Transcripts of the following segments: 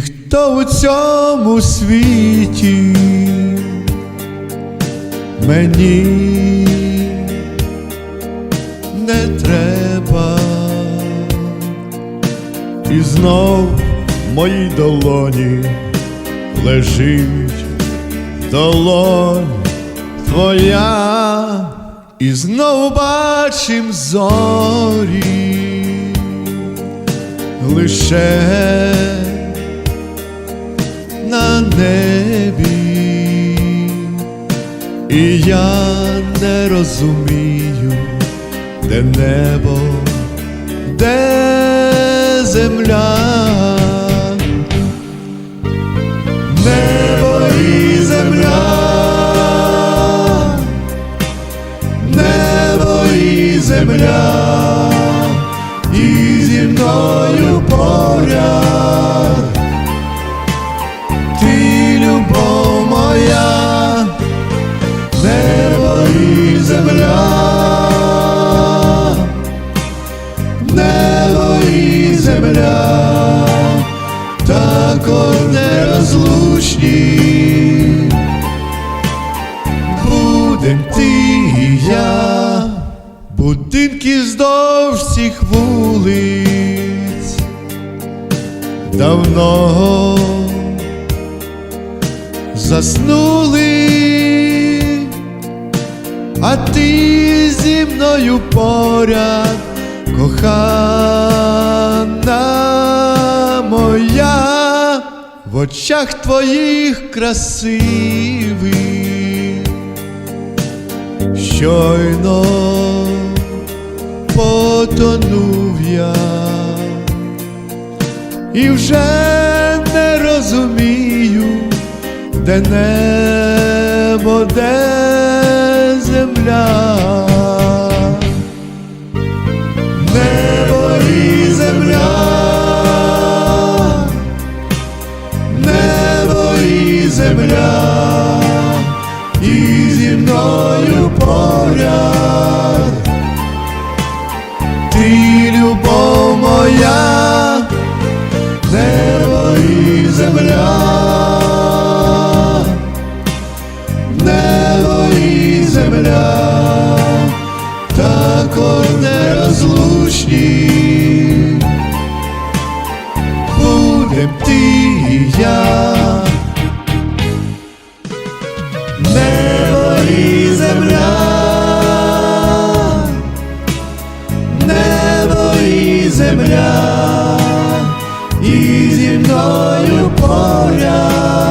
хто у цьому світі мені не треба, і знов в моїй долоні лежить долонь твоя, і знову бачим зорі лише і я не розумію, де небо, де земля, небо земля, небо і земля, і зі мною поряд здовж вулиць, давно заснули, а ти зі мною поряд, кохана моя, в очах твоїх красивих, щойно потонув я. І вже не розумію, де небо, де також нерозлучні. Будем ти і я, небо і земля, небо і земля. І зі мною поряд,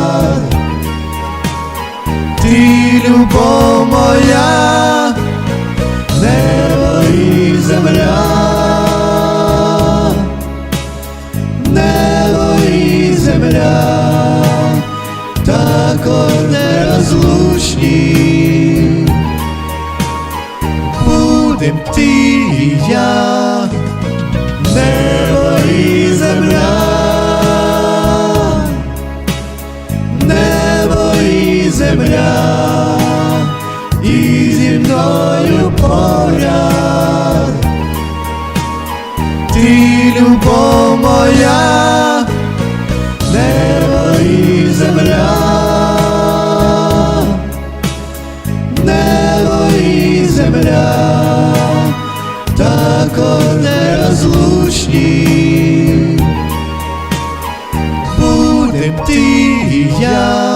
ти зі мною поряд, ти любов моя, небо і земля, небо і земля, також нерозлучні, будем ти і я.